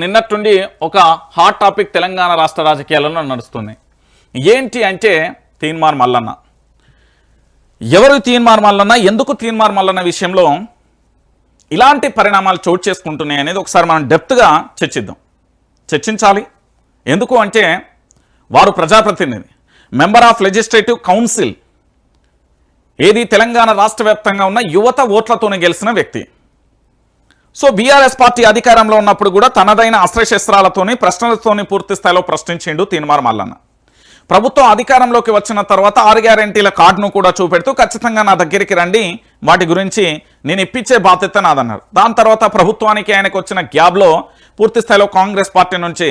నిన్నట్టుండి ఒక hot topic Telangana రాష్ట్ర రాజకీయాలలో నడుస్తుంది. ఏంటి అంటే తీన్మార్ మల్లన్న. ఎవరు తీన్మార్ మల్లన్న? ఎందుకు తీన్మార్ మల్లన్న విషయంలో ఇలాంటి పరిణామాలు చోటు చేసుకుంటున్నాయి అనేది ఒకసారి మనం డెప్త్గా చర్చిద్దాం. చర్చించాలి. ఎందుకు అంటే వారు ప్రజాప్రతినిధి మెంబర్ ఆఫ్ లెజిస్లేటివ్ కౌన్సిల్ ఏది తెలంగాణ రాష్ట్ర వ్యాప్తంగా ఉన్న యువత ఓట్లతోనే గెలిచిన వ్యక్తి. సో బీఆర్ఎస్ పార్టీ అధికారంలో ఉన్నప్పుడు కూడా తనదైన అస్త్రశస్త్రాలతోని ప్రశ్నలతోని పూర్తి స్థాయిలో ప్రశ్నించిండు తీన్మార్ మల్లన్న. ప్రభుత్వం అధికారంలోకి వచ్చిన తర్వాత ఆరు గ్యారెంటీల కార్డును కూడా చూపెడుతూ ఖచ్చితంగా నా దగ్గరికి రండి వాటి గురించి నేను ఇప్పించే బాధ్యత నాదన్నారు. దాని తర్వాత ప్రభుత్వానికి ఆయనకు వచ్చిన గ్యాబ్లో పూర్తి స్థాయిలో కాంగ్రెస్ పార్టీ నుంచి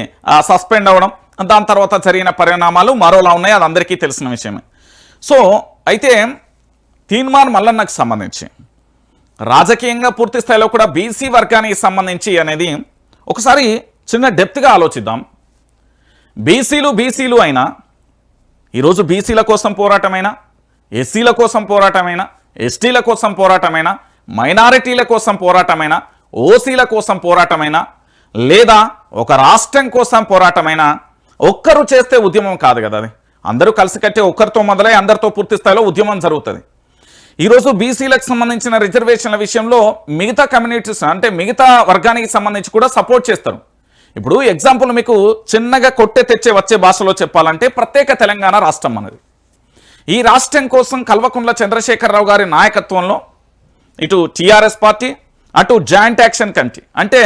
సస్పెండ్ అవ్వడం దాని తర్వాత జరిగిన పరిణామాలు మరోలా ఉన్నాయి అది అందరికీ తెలిసిన విషయమే. సో అయితే తీన్మార్ మల్లన్నకు సంబంధించి రాజకీయంగా పూర్తి స్థాయిలో కూడా బీసీ వర్గానికి సంబంధించి అనేది ఒకసారి చిన్న డెప్త్గా ఆలోచిద్దాం. బీసీలు బీసీలు అయినా ఈరోజు బీసీల కోసం పోరాటమైనా ఎస్సీల కోసం పోరాటమైనా ఎస్టీల కోసం పోరాటమైనా మైనారిటీల కోసం పోరాటమైనా ఓసీల కోసం పోరాటమైనా లేదా ఒక రాష్ట్రం కోసం పోరాటమైనా ఒక్కరు చేస్తే ఉద్యమం కాదు కదా అది. అందరూ కలిసికట్టే ఒక్కరితో మొదలై అందరితో పూర్తి స్థాయిలో ఉద్యమం జరుగుతుంది. ఈరోజు బీసీలకు సంబంధించిన రిజర్వేషన్ల విషయంలో మిగతా కమ్యూనిటీస్ అంటే మిగతా వర్గానికి సంబంధించి కూడా సపోర్ట్ చేస్తారు. ఇప్పుడు ఎగ్జాంపుల్ మీకు చిన్నగా కొట్టే తెచ్చే వచ్చే భాషలో చెప్పాలంటే ప్రత్యేక తెలంగాణ రాష్ట్రం అన్నది. ఈ రాష్ట్రం కోసం కల్వకుంట్ల చంద్రశేఖరరావు గారి నాయకత్వంలో ఇటు టీఆర్ఎస్ పార్టీ అటు జాయింట్ యాక్షన్ కమిటీ అంటే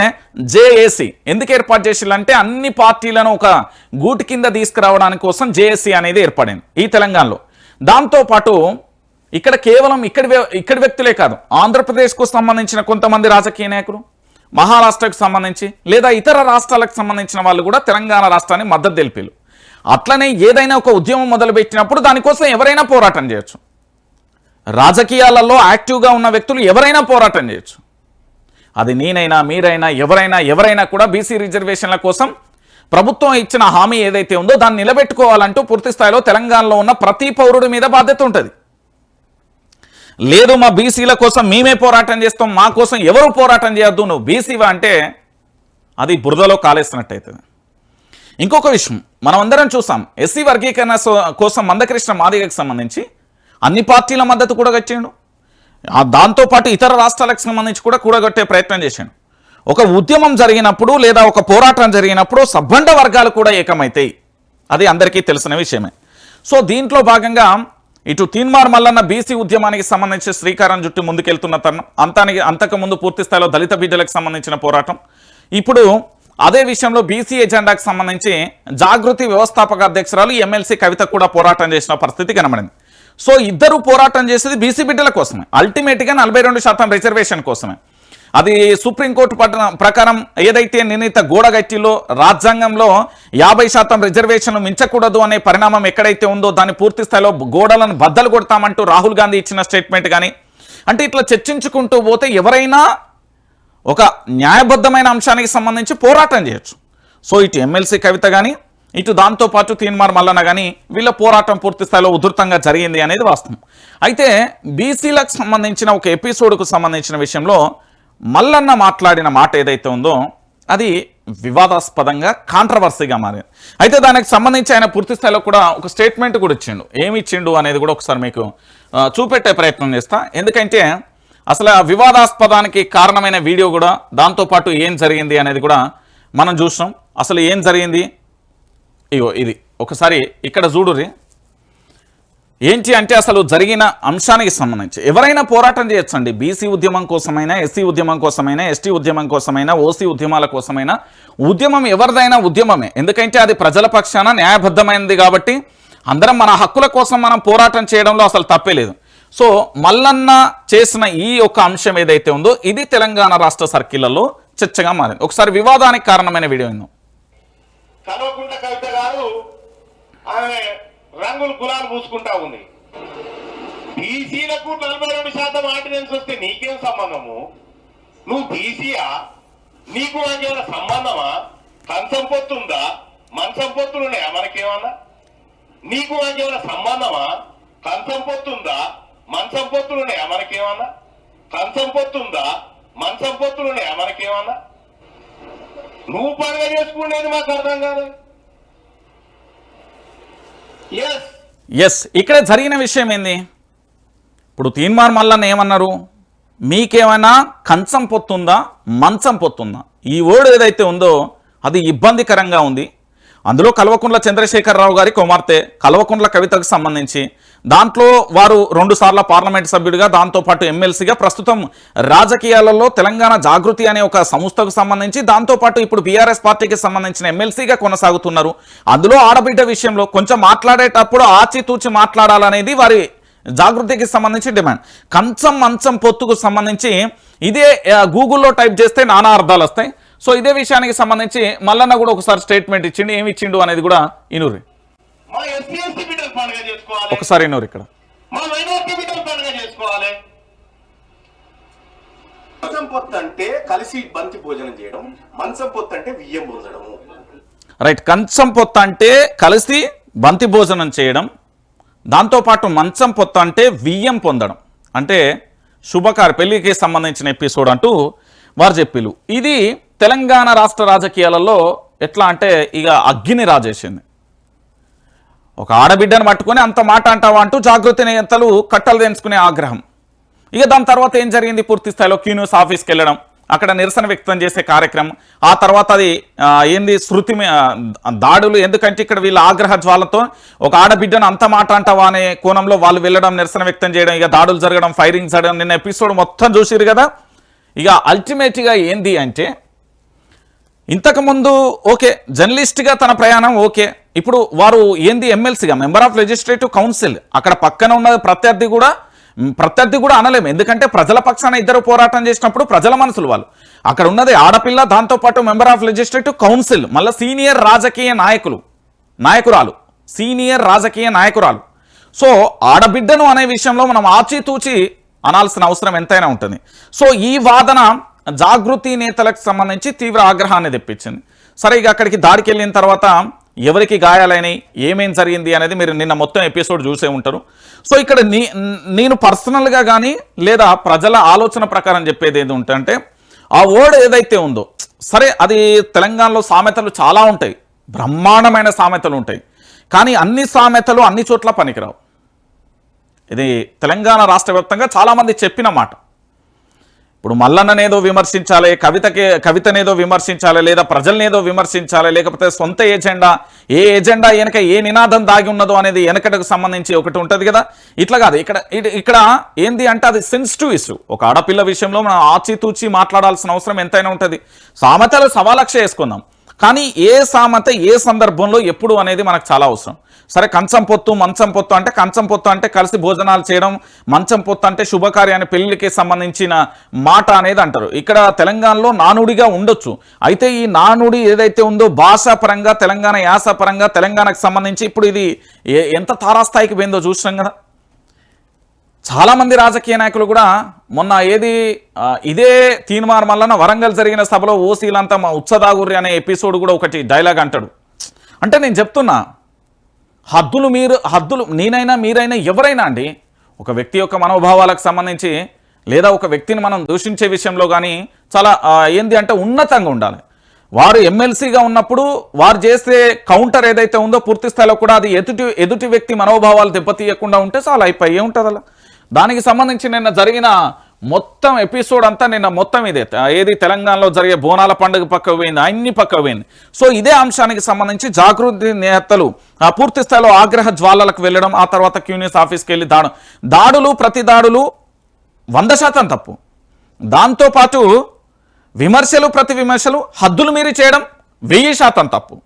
జేఏసీ ఎందుకు ఏర్పాటు చేసిందంటే అన్ని పార్టీలను ఒక గూటి కింద తీసుకురావడానికి కోసం జేఏసీ అనేది ఏర్పడింది ఈ తెలంగాణలో. దాంతోపాటు ఇక్కడ కేవలం ఇక్కడి ఇక్కడి వ్యక్తులే కాదు. ఆంధ్రప్రదేశ్కు సంబంధించిన కొంతమంది రాజకీయ నాయకులు మహారాష్ట్రకు సంబంధించి లేదా ఇతర రాష్ట్రాలకు సంబంధించిన వాళ్ళు కూడా తెలంగాణ రాష్ట్రాన్ని మద్దతు తెలిపారు అట్లనే ఏదైనా ఒక ఉద్యమం మొదలుపెట్టినప్పుడు దానికోసం ఎవరైనా పోరాటం చేయొచ్చు. రాజకీయాలలో యాక్టివ్గా ఉన్న వ్యక్తులు ఎవరైనా పోరాటం చేయొచ్చు. అది నేనైనా మీరైనా ఎవరైనా ఎవరైనా కూడా బీసీ రిజర్వేషన్ల కోసం ప్రభుత్వం ఇచ్చిన హామీ ఏదైతే ఉందో దాన్ని నిలబెట్టుకోవాలంటూ పూర్తి స్థాయిలో తెలంగాణలో ఉన్న ప్రతి పౌరుడి మీద బాధ్యత ఉంటుంది. లేదు మా బీసీల కోసం మేమే పోరాటం చేస్తాం మా కోసం ఎవరు పోరాటం చేయొద్దు నువ్వు బీసీవా అంటే అది బురదలో కాలేస్తున్నట్టయితుంది. ఇంకొక విషయం మనం అందరం చూసాం ఎస్సీ వర్గీకరణ సో- కోసం మందకృష్ణ మాదిగకు సంబంధించి అన్ని పార్టీల మద్దతు కూడా కట్టిండు దాంతోపాటు ఇతర రాష్ట్రాలకు సంబంధించి కూడా కూడగొట్టే ప్రయత్నం చేశాడు ఒక ఉద్యమం జరిగినప్పుడు లేదా ఒక పోరాటం జరిగినప్పుడు సబ్బండ వర్గాలు కూడా ఏకమవుతాయి అది అందరికీ తెలిసిన విషయమే. సో దీంట్లో భాగంగా ఇటు తీన్మార్ మల్లన్న బీసీ ఉద్యమానికి సంబంధించి శ్రీకారం జుట్టు ముందుకెళ్తున్న తరుణం. అంతానికి అంతకుముందు పూర్తి స్థాయిలో దళిత బిడ్డలకు సంబంధించిన పోరాటం. ఇప్పుడు అదే విషయంలో బీసీ ఎజెండాకు సంబంధించి జాగృతి వ్యవస్థాపక అధ్యక్షురాలు ఎమ్మెల్సీ కవిత కూడా పోరాటం చేసిన పరిస్థితి కనబడింది. సో ఇద్దరు పోరాటం చేసేది బీసీ బిడ్డల కోసమే. అల్టిమేట్గా నలభై రెండు శాతం రిజర్వేషన్ కోసమే. అది సుప్రీంకోర్టు పట్టణ ప్రకారం ఏదైతే నిర్ణీత గోడగట్టిలో రాజ్యాంగంలో యాభై శాతం రిజర్వేషన్లు మించకూడదు అనే పరిణామం ఎక్కడైతే ఉందో దాన్ని పూర్తి స్థాయిలో గోడలను బద్దలు కొడతామంటూ రాహుల్ గాంధీ ఇచ్చిన స్టేట్మెంట్ కానీ అంటే ఇట్లా చర్చించుకుంటూ పోతే ఎవరైనా ఒక న్యాయబద్ధమైన అంశానికి సంబంధించి పోరాటం చేయొచ్చు. సో ఇటు ఎమ్మెల్సీ కవిత కానీ ఇటు దాంతోపాటు తీన్మార్ మల్లన్న కానీ వీళ్ళ పోరాటం పూర్తి స్థాయిలో ఉధృతంగా జరిగింది అనేది వాస్తవం. అయితే బీసీలకు సంబంధించిన ఒక ఎపిసోడ్కు సంబంధించిన విషయంలో మల్లన్న మాట్లాడిన మాట ఏదైతే ఉందో అది వివాదాస్పదంగా కాంట్రవర్సీగా మారింది. అయితే దానికి సంబంధించి ఆయన పూర్తి స్థాయిలో కూడా ఒక స్టేట్మెంట్ కూడా ఇచ్చిండు. ఏమి ఇచ్చిండు అనేది కూడా ఒకసారి మీకు చూపెట్టే ప్రయత్నం చేస్తా. ఎందుకంటే అసలు వివాదాస్పదానికి కారణమైన వీడియో కూడా దాంతోపాటు ఏం జరిగింది అనేది కూడా మనం చూసాం అసలు ఏం జరిగింది? ఇగో ఇది. ఒకసారి ఇక్కడ చూడురి ఏంటి అంటే అసలు జరిగిన అంశానికి సంబంధించి. ఎవరైనా పోరాటం చేయొచ్చండి. బీసీ ఉద్యమం కోసమైనా ఎస్సీ ఉద్యమం కోసమైనా ఎస్టీ ఉద్యమం కోసమైనా ఓసీ ఉద్యమాల కోసమైనా ఉద్యమం ఎవరిదైనా ఉద్యమమే. ఎందుకంటే అది ప్రజల పక్షాన న్యాయబద్ధమైనది కాబట్టి అందరం మన హక్కుల కోసం మనం పోరాటం చేయడంలో అసలు తప్పే లేదు. సో మల్లన్న చేసిన ఈ యొక్క అంశం ఏదైతే ఉందో ఇది తెలంగాణ రాష్ట్ర సర్కిళ్ళలో చర్చగా మారింది. ఒకసారి వివాదానికి కారణమైన వీడియో ఏందో రంగులు గులాలు పూసుకుంటా ఉంది. బీసీలకు నలభై రెండు శాతం ఆర్డినెన్స్ వస్తే నీకేం సంబంధము? నువ్వు బీసీయా? నీకు నాకేమైనా సంబంధమా? కంచం పొత్తుందా మంచం పొత్తులు ఉన్నాయా మనకేమన్నా? నీకు నాకేమైనా సంబంధమా? కంచం పొత్తుందా మంచం పొత్తులు ఉన్నాయా మనకేమన్నా? కంచం పొత్తుందా మంచం పొత్తులు ఉన్నాయా మనకేమన్నా? నువ్వు పండుగ చేసుకునేది మాకు అర్థం కాదు ఎస్ ఇక్కడ జరిగిన విషయం ఏంది? ఇప్పుడు తీన్మార్ మల్లన్న ఏమన్నారు? మీకేమైనా కంచం పొత్తుందా? మంచం పొత్తుందా? ఈ వర్డ్ ఏదైతే ఉందో అది ఇబ్బందికరంగా ఉంది. అందులో కల్వకుంట్ల చంద్రశేఖరరావు గారి కుమార్తె కల్వకుంట్ల కవితకు సంబంధించి. దాంట్లో వారు రెండు సార్ల పార్లమెంట్ సభ్యుడిగా దాంతోపాటు ఎమ్మెల్సీగా ప్రస్తుతం రాజకీయాలలో తెలంగాణ జాగృతి అనే ఒక సంస్థకు సంబంధించి దాంతోపాటు ఇప్పుడు బీఆర్ఎస్ పార్టీకి సంబంధించిన ఎమ్మెల్సీగా కొనసాగుతున్నారు. అందులో ఆడబిడ్డ విషయంలో కొంచెం మాట్లాడేటప్పుడు ఆచితూచి మాట్లాడాలనేది వారి జాగృతికి సంబంధించి డిమాండ్. కంచం మంచం పొత్తుకు సంబంధించి ఇదే గూగుల్లో టైప్ చేస్తే నానా అర్థాలు వస్తాయి. సో ఇదే విషయానికి సంబంధించి మల్లన్న కూడా ఒకసారి స్టేట్మెంట్ ఇచ్చిండు. ఏమి ఇచ్చిండు అనేది కూడా ఇనూరి ఒకసారి ఇనూరు ఇక్కడ. మంచం పొత్తు అంటే కలిసి బంతి భోజనం చేయడం మంచం పొత్తు అంటే పొందడము రైట్ కంచం పొత్త అంటే కలిసి బంతి భోజనం చేయడం దాంతోపాటు మంచం పొత్త అంటే వియ్యం పొందడం. అంటే శుభకార్య పెళ్ళికి సంబంధించిన ఎపిసోడ్ అంటూ వారు చెప్పిలు ఇది తెలంగాణ రాష్ట్ర రాజకీయాలలో ఎట్లా అంటే ఇక అగ్గిని రాజేసింది. ఒక ఆడబిడ్డను పట్టుకొని అంత మాట అంటావా అంటూ జాగృతి నేతలు కట్టలు తెంచుకునే ఆగ్రహం. ఇక దాని తర్వాత ఏం జరిగింది? పూర్తి స్థాయిలో క్యూన్యూస్ ఆఫీస్కి వెళ్ళడం అక్కడ నిరసన వ్యక్తం చేసే కార్యక్రమం ఆ తర్వాత అది ఏంది శృతి దాడులు ఎందుకంటే ఇక్కడ వీళ్ళ ఆగ్రహ జ్వాలతో ఒక ఆడబిడ్డను అంత మాట అంటావా అనే కోణంలో వాళ్ళు వెళ్ళడం నిరసన వ్యక్తం చేయడం ఇక దాడులు జరగడం ఫైరింగ్ జరగడం నిన్న ఎపిసోడ్ మొత్తం చూసిరు కదా? ఇక అల్టిమేట్గా ఏంది అంటే ఇంతకుముందు ఓకే జర్నలిస్ట్గా తన ప్రయాణం ఓకే. ఇప్పుడు వారు ఏంది ఎమ్మెల్సీగా మెంబర్ ఆఫ్ లెజిస్లేటివ్ కౌన్సిల్ అక్కడ పక్కన ఉన్న ప్రత్యర్థి కూడా ప్రత్యర్థి కూడా అనలేము. ఎందుకంటే ప్రజల పక్షాన ఇద్దరు పోరాటం చేసినప్పుడు ప్రజల మనసులు వాళ్ళు. అక్కడ ఉన్నది ఆడపిల్ల దాంతోపాటు మెంబర్ ఆఫ్ లెజిస్లేటివ్ కౌన్సిల్ మళ్ళీ సీనియర్ రాజకీయ నాయకులు నాయకురాలు సీనియర్ రాజకీయ నాయకురాలు. సో ఆడబిడ్డను అనే విషయంలో మనం ఆచితూచి అనాల్సిన అవసరం ఎంతైనా ఉంటుంది. సో ఈ వాదన జాగృతి నేతలకు సంబంధించి తీవ్ర ఆగ్రహాన్ని తెప్పించింది. సరే ఇక అక్కడికి దాడికి వెళ్ళిన తర్వాత ఎవరికి గాయాలైనవి ఏమేం జరిగింది అనేది మీరు నిన్న మొత్తం ఎపిసోడ్ చూసే ఉంటారు. సో ఇక్కడ నీ నేను పర్సనల్గా కానీ లేదా ప్రజల ఆలోచన ప్రకారం చెప్పేది ఏది ఉంటే ఆ వర్డ్ ఏదైతే ఉందో సరే అది తెలంగాణలో సామెతలు చాలా ఉంటాయి. బ్రహ్మాండమైన సామెతలు ఉంటాయి. కానీ అన్ని సామెతలు అన్ని చోట్ల పనికిరావు. ఇది తెలంగాణ రాష్ట్ర వ్యాప్తంగా చాలామంది చెప్పిన మాట. ఇప్పుడు మల్లన్ననేదో విమర్శించాలి కవితకి కవితనేదో విమర్శించాలి లేదా ప్రజలనేదో విమర్శించాలి లేకపోతే సొంత ఏజెండా ఏ ఏజెండా వెనక ఏ నినాదం దాగి ఉన్నదో అనేది వెనకటకు సంబంధించి ఒకటి ఉంటుంది కదా? ఇట్లా కాదు ఇక్కడ ఇక్కడ ఏంది అంటే అది సెన్సిటివ్ ఇష్యూ ఒక ఆడపిల్ల విషయంలో మనం ఆచితూచి మాట్లాడాల్సిన అవసరం ఎంతైనా ఉంటుంది. సామెతలు సవాలక్ష వేసుకుందాం. కానీ ఏ సామెత ఏ సందర్భంలో ఎప్పుడు అనేది మనకు చాలా అవసరం. సరే కంచం పొత్తు మంచం పొత్తు అంటే కంచం పొత్తు అంటే కలిసి భోజనాలు చేయడం మంచం పొత్తు అంటే శుభకార్యాన్ని పెళ్ళికి సంబంధించిన మాట అనేది అంటారు. ఇక్కడ తెలంగాణలో నానుడిగా ఉండొచ్చు. అయితే ఈ నానుడి ఏదైతే ఉందో భాషాపరంగా తెలంగాణ యాసపరంగా తెలంగాణకు సంబంధించి ఇప్పుడు ఇది ఏ- ఎంత తారాస్థాయికి పోయిందో చూసినాం కదా. చాలామంది రాజకీయ నాయకులు కూడా మొన్న ఏది ఇదే తీన్మార్ మల్లన వరంగల్ జరిగిన సభలో ఓసీలంతా మా ఉత్సదాగుర్రి అనే ఎపిసోడ్ కూడా ఒకటి డైలాగ్ అంటాడు. అంటే నేను చెప్తున్నా హద్దులు మీరు హద్దులు నేనైనా మీరైనా ఎవరైనా అండి ఒక వ్యక్తి యొక్క మనోభావాలకు సంబంధించి లేదా ఒక వ్యక్తిని మనం దూషించే విషయంలో కానీ చాలా ఏంది అంటే ఉన్నతంగా ఉండాలి. వారు ఎమ్మెల్సీగా ఉన్నప్పుడు వారు చేసే కౌంటర్ ఏదైతే ఉందో పూర్తి స్థాయిలో కూడా అది ఎదుటి ఎదుటి వ్యక్తి మనోభావాలు దెబ్బతీయకుండా ఉంటే చాలా అయిపోయి ఉంటుంది అలా దానికి సంబంధించి నిన్న జరిగిన మొత్తం ఎపిసోడ్ అంతా నిన్న మొత్తం ఇదే. ఏది తెలంగాణలో జరిగే బోనాల పండుగ పక్క పోయింది అన్ని పక్క పోయింది. సో ఇదే అంశానికి సంబంధించి జాగృతి నేతలు ఆ పూర్తి స్థాయిలో ఆగ్రహ జ్వాలలకు వెళ్ళడం ఆ తర్వాత క్యూనియస్ ఆఫీస్కి వెళ్ళి దాడు. దాడులు ప్రతి దాడులు వంద శాతం తప్పు. దాంతోపాటు విమర్శలు ప్రతి విమర్శలు హద్దులు మీరి చేయడం వెయ్యి శాతం తప్పు.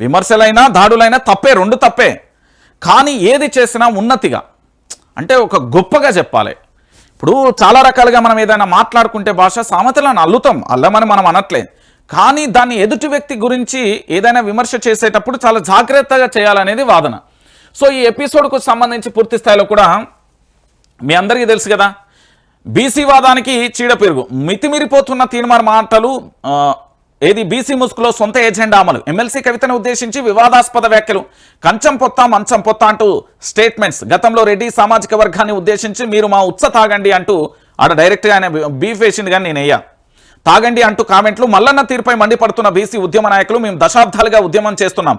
విమర్శలైనా దాడులైనా తప్పే రెండు తప్పే. కానీ ఏది చేసినా ఉన్నతిగా. అంటే ఒక గొప్పగా చెప్పాలి. ఇప్పుడు చాలా రకాలుగా మనం ఏదైనా మాట్లాడుకుంటే భాష సామెతలను అల్లుతాం అల్లమని మనం అనట్లే. కానీ దాన్ని ఎదుటి వ్యక్తి గురించి ఏదైనా విమర్శ చేసేటప్పుడు చాలా జాగ్రత్తగా చేయాలనేది వాదన. సో ఈ ఎపిసోడ్కు సంబంధించి పూర్తి స్థాయిలో కూడా మీ అందరికీ తెలుసు కదా. బీసీ వాదానికి చీడ పెరుగు మితిమిరిపోతున్న తీర్మాన మాటలు ఏది బీసీ ముసుగులో సొంత ఏజెండా అమలు? ఎమ్మెల్సీ కవితను ఉద్దేశించి వివాదాస్పద వ్యాఖ్యలు. కంచం పొత్తా మంచం పొత్తా అంటూ స్టేట్మెంట్స్. గతంలో రెడ్డి సామాజిక వర్గాన్ని ఉద్దేశించి మీరు మా ఉత్స తాగండి అంటూ ఆడ డైరెక్ట్గా ఆయన బీఫ్ వేసింది కానీ నేనయ్యా. తాగండి అంటూ కామెంట్లు మల్లన్న తీరుపై మండిపడుతున్న బీసీ ఉద్యమ నాయకులు మేము దశాబ్దాలుగా ఉద్యమం చేస్తున్నాం.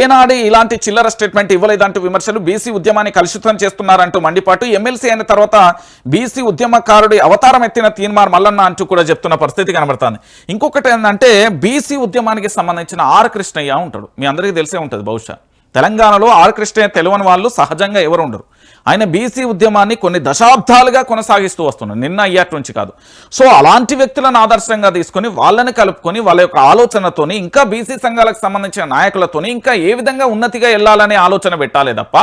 ఏనాడే ఇలాంటి చిల్లర స్టేట్మెంట్ ఇవ్వలేదంటూ విమర్శలు బీసీ ఉద్యమాన్ని కలుషితం చేస్తున్నారంటూ మండిపాటు ఎమ్మెల్సీ అయిన తర్వాత బీసీ ఉద్యమకారుడి అవతారం ఎత్తిన తీన్మార్ మల్లన్న అంటూ కూడా చెప్తున్న పరిస్థితి కనబడుతుంది. ఇంకొకటి ఏంటంటే బీసీ ఉద్యమానికి సంబంధించిన ఆర్ కృష్ణయ్య ఉంటాడు. మీ అందరికీ తెలిసే ఉంటుంది బహుశా. తెలంగాణలో ఆర్ కృష్ణయ్య తెలియని వాళ్ళు సహజంగా ఎవరు ఉండరు. ఆయన బీసీ ఉద్యమాన్ని కొన్ని దశాబ్దాలుగా కొనసాగిస్తూ వస్తున్నారు నిన్న అయ్యాటి నుంచి కాదు. సో అలాంటి వ్యక్తులను ఆదర్శంగా తీసుకొని వాళ్ళని కలుపుకొని వాళ్ళ యొక్క ఆలోచనతోని ఇంకా బీసీ సంఘాలకు సంబంధించిన నాయకులతోని ఇంకా ఏ విధంగా ఉన్నతిగా వెళ్ళాలనే ఆలోచన పెట్టాలి తప్ప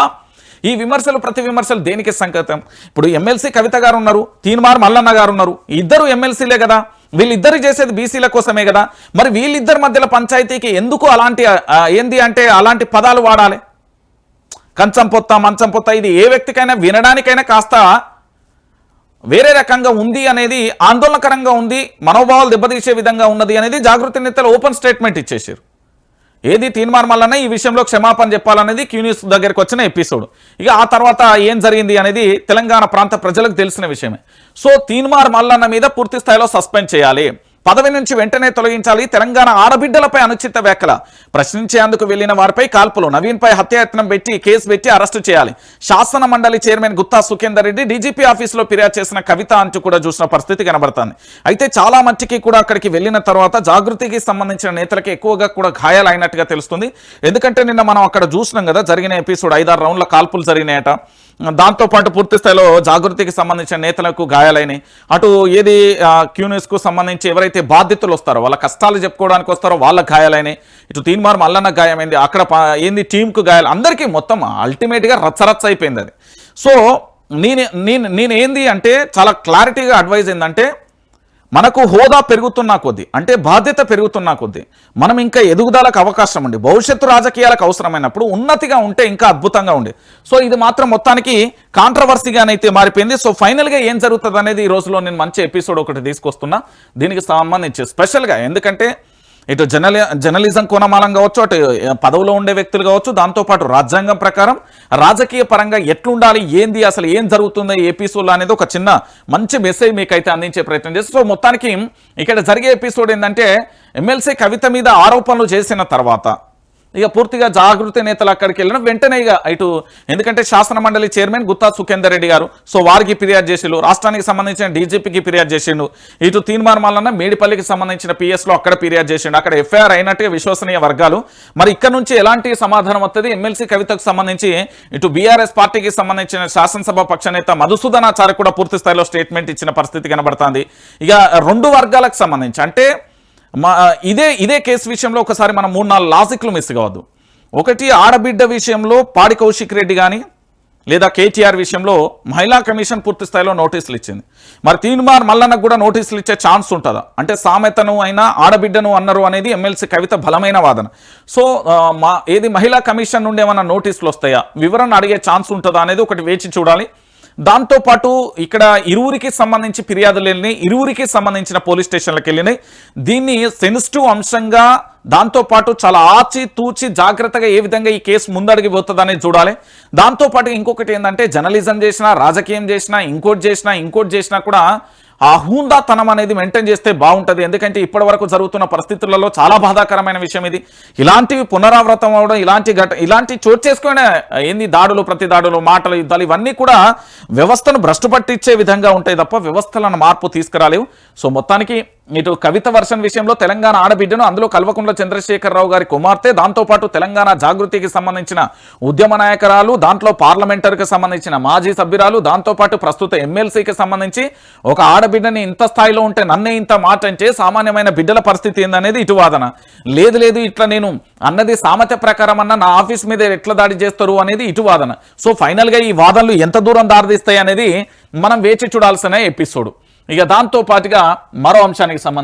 ఈ విమర్శలు ప్రతి విమర్శలు దేనికి సంకేతం? ఇప్పుడు ఎమ్మెల్సీ కవిత గారు ఉన్నారు తీన్మార్ మల్లన్న గారు ఉన్నారు. ఇద్దరు ఎమ్మెల్సీలే కదా. వీళ్ళిద్దరు చేసేది బీసీల కోసమే కదా. మరి వీళ్ళిద్దరి మధ్యలో పంచాయతీకి ఎందుకు అలాంటి ఏంది అంటే అలాంటి పదాలు వాడాలి? కంచం పొత్త మంచం పొత్త ఇది ఏ వ్యక్తికైనా వినడానికైనా కాస్త వేరే రకంగా ఉంది అనేది ఆందోళనకరంగా ఉంది మనోభావాలు దెబ్బతీసే విధంగా ఉన్నది అనేది జాగృతి నేతలు ఓపెన్ స్టేట్మెంట్ ఇచ్చేసారు ఏది తీన్మార్ మల్లన్న ఈ విషయంలో క్షమాపణ చెప్పాలనేది క్యూన్యూస్ దగ్గరికి వచ్చిన ఎపిసోడ్. ఇక ఆ తర్వాత ఏం జరిగింది అనేది తెలంగాణ ప్రాంత ప్రజలకు తెలిసిన విషయమే. సో తీన్మార్ మల్లన్న మీద పూర్తి స్థాయిలో సస్పెండ్ చేయాలి. పదవి నుంచి వెంటనే తొలగించాలి. తెలంగాణ ఆడబిడ్డలపై అనుచిత వ్యాఖ్యల. ప్రశ్నించేందుకు వెళ్ళిన వారిపై కాల్పులు. నవీన్ పై హత్యాయత్నం పెట్టి కేసు పెట్టి అరెస్టు చేయాలి. శాసన మండలి చైర్మన్ గుత్తా సుఖేందర్ రెడ్డి డీజీపీ ఆఫీసులో ఫిర్యాదు చేసిన కవిత అంటూ కూడా చూసిన పరిస్థితి కనబడుతుంది. అయితే చాలా మట్టికి కూడా అక్కడికి వెళ్ళిన తర్వాత జాగృతికి సంబంధించిన నేతలకు ఎక్కువగా కూడా గాయాలైనట్టుగా తెలుస్తుంది. ఎందుకంటే నిన్న మనం అక్కడ చూసినాం కదా జరిగిన ఎపిసోడ్ ఐదారు రౌండ్ల కాల్పులు జరిగినాయట. దాంతో పాటు పూర్తి స్థాయిలో జాగృతికి సంబంధించిన నేతలకు గాయాలైనవి అటు ఏది క్యూనిస్కు సంబంధించి ఎవరైతే బాధితులు వస్తారో వాళ్ళ కష్టాలు చెప్పుకోవడానికి వస్తారో వాళ్ళ గాయాలైనవి ఇటు తీన్మార్ మల్లన్న గాయమైంది. అక్కడ ఏంది టీంకు గాయాలు. అందరికీ మొత్తం అల్టిమేట్గా రచ్చరచ్చ అయిపోయింది అది. సో నేను నేను నేనేంది అంటే చాలా క్లారిటీగా అడ్వైజ్ ఏంటంటే మనకు హోదా పెరుగుతున్నా కొద్దీ అంటే బాధ్యత పెరుగుతున్నా కొద్దీ మనం ఇంకా ఎదుగుదలకు అవకాశం ఉంది. భవిష్యత్తు రాజకీయాలకు అవసరమైనప్పుడు ఉన్నతిగా ఉంటే ఇంకా అద్భుతంగా ఉండే. సో ఇది మాత్రం మొత్తానికి కాంట్రవర్సీగానైతే మారిపోయింది. సో ఫైనల్గా ఏం జరుగుతుంది అనేది ఈ రోజులో నేను మంచి ఎపిసోడ్ ఒకటి తీసుకొస్తున్నా. దీనికి సంబంధించి స్పెషల్గా ఎందుకంటే ఇటు జర్నలి జర్నలిజం కోణమాలం కావచ్చు అటు పదవిలో ఉండే వ్యక్తులు కావచ్చు దాంతోపాటు రాజ్యాంగం ప్రకారం రాజకీయ పరంగా ఎట్లుండాలి ఏంది అసలు ఏం జరుగుతుంది ఎపిసోడ్లో అనేది ఒక చిన్న మంచి మెసేజ్ మీకు అయితే అందించే ప్రయత్నం చేసి సో మొత్తానికి ఇక్కడ జరిగే ఎపిసోడ్ ఏంటంటే ఎమ్మెల్సీ కవిత మీద ఆరోపణలు చేసిన తర్వాత ఇక పూర్తిగా జాగృతి నేతలు అక్కడికి వెళ్ళిన వెంటనే ఇక ఇటు ఎందుకంటే శాసన మండలి చైర్మన్ గుత్తా సుఖేందర్ రెడ్డి గారు సో వారికి ఫిర్యాదు చేసిండు. రాష్ట్రానికి సంబంధించిన డీజీపీకి ఫిర్యాదు చేసిండు. ఇటు తీన్మార్మాలన్న మేడిపల్లికి సంబంధించిన పిఎస్లో అక్కడ ఫిర్యాదు చేసిండు. అక్కడ ఎఫ్ఐఆర్ అయినట్టుగా విశ్వసనీయ వర్గాలు. మరి ఇక్కడ నుంచి ఎలాంటి సమాధానం వస్తుంది ఎమ్మెల్సీ కవితకు సంబంధించి ఇటు బీఆర్ఎస్ పార్టీకి సంబంధించిన శాసనసభ పక్ష నేత మధుసూదనాచారి కూడా పూర్తి స్థాయిలో స్టేట్మెంట్ ఇచ్చిన పరిస్థితి కనబడుతుంది. ఇక రెండు వర్గాలకు సంబంధించి అంటే మా ఇదే ఇదే కేసు విషయంలో ఒకసారి మనం మూడు నాలుగు లాజిక్లు మిస్ కావద్దు. ఒకటి ఆడబిడ్డ విషయంలో పాడి కౌశిక్ రెడ్డి కానీ లేదా కేటీఆర్ విషయంలో మహిళా కమిషన్ పూర్తి స్థాయిలో నోటీసులు ఇచ్చింది. మరి తీన్మార్ మల్లన్నకు కూడా నోటీసులు ఇచ్చే ఛాన్స్ ఉంటుందా? అంటే సామెతను అయినా ఆడబిడ్డను అన్నారు అనేది ఎమ్మెల్సీ కవిత బలమైన వాదన. సో మా ఏది మహిళా కమిషన్ నుండి ఏమైనా నోటీసులు వస్తాయా? వివరణ అడిగే ఛాన్స్ ఉంటుందా అనేది ఒకటి వేచి చూడాలి. దాంతోపాటు ఇక్కడ ఇరువురికి సంబంధించి ఫిర్యాదులు వెళ్ళినాయి ఇరువురికి సంబంధించిన పోలీస్ స్టేషన్లకు వెళ్ళినాయి. దీన్ని సెన్సిటివ్ అంశంగా దాంతోపాటు చాలా ఆచి తూచి జాగ్రత్తగా ఏ విధంగా ఈ కేసు ముందడిగి పోతుందనేది చూడాలి. దాంతోపాటు ఇంకొకటి ఏంటంటే జర్నలిజం చేసినా రాజకీయం చేసినా ఇంకోటి చేసినా ఇంకోటి చేసినా కూడా ఆ హూందాతనం అనేది మెయింటైన్ చేస్తే బాగుంటుంది. ఎందుకంటే ఇప్పటి వరకు జరుగుతున్న పరిస్థితులలో చాలా బాధాకరమైన విషయం ఇది. ఇలాంటివి పునరావృతం అవడం ఇలాంటి ఘట ఇలాంటి చోటు చేసుకునే ఏంది దాడులు ప్రతి దాడులు మాటలు యుద్ధాలు ఇవన్నీ కూడా వ్యవస్థను భ్రష్టు పట్టించే విధంగా ఉంటాయి తప్ప వ్యవస్థలను మార్పు తీసుకురాలేవు. సో మొత్తానికి ఇటు కవిత వర్షన్ విషయంలో తెలంగాణ ఆడబిడ్డను అందులో కల్వకుంట్ల చంద్రశేఖరరావు గారి కుమార్తె దాంతోపాటు తెలంగాణ జాగృతికి సంబంధించిన ఉద్యమ నాయకురాలు దాంట్లో పార్లమెంటరీకి సంబంధించిన మాజీ సభ్యురాలు దాంతోపాటు ప్రస్తుత ఎమ్మెల్సీకి సంబంధించి ఒక ఆడబిడ్డని ఇంత స్థాయిలో ఉంటే నన్నే ఇంత మాట అంటే సామాన్యమైన బిడ్డల పరిస్థితి ఏందనేది ఇటు వాదన. లేదు లేదు ఇట్లా నేను అన్నది సామర్థ్య ప్రకారం అన్న నా ఆఫీస్ మీద ఎట్లా దాడి చేస్తారు అనేది ఇటు వాదన. సో ఫైనల్గా ఈ వాదనలు ఎంత దూరం దారితీస్తాయి అనేది మనం వేచి చూడాల్సిన ఎపిసోడ్. ఇక దాంతో పాటుగా మరో అంశానికి సంబంధించి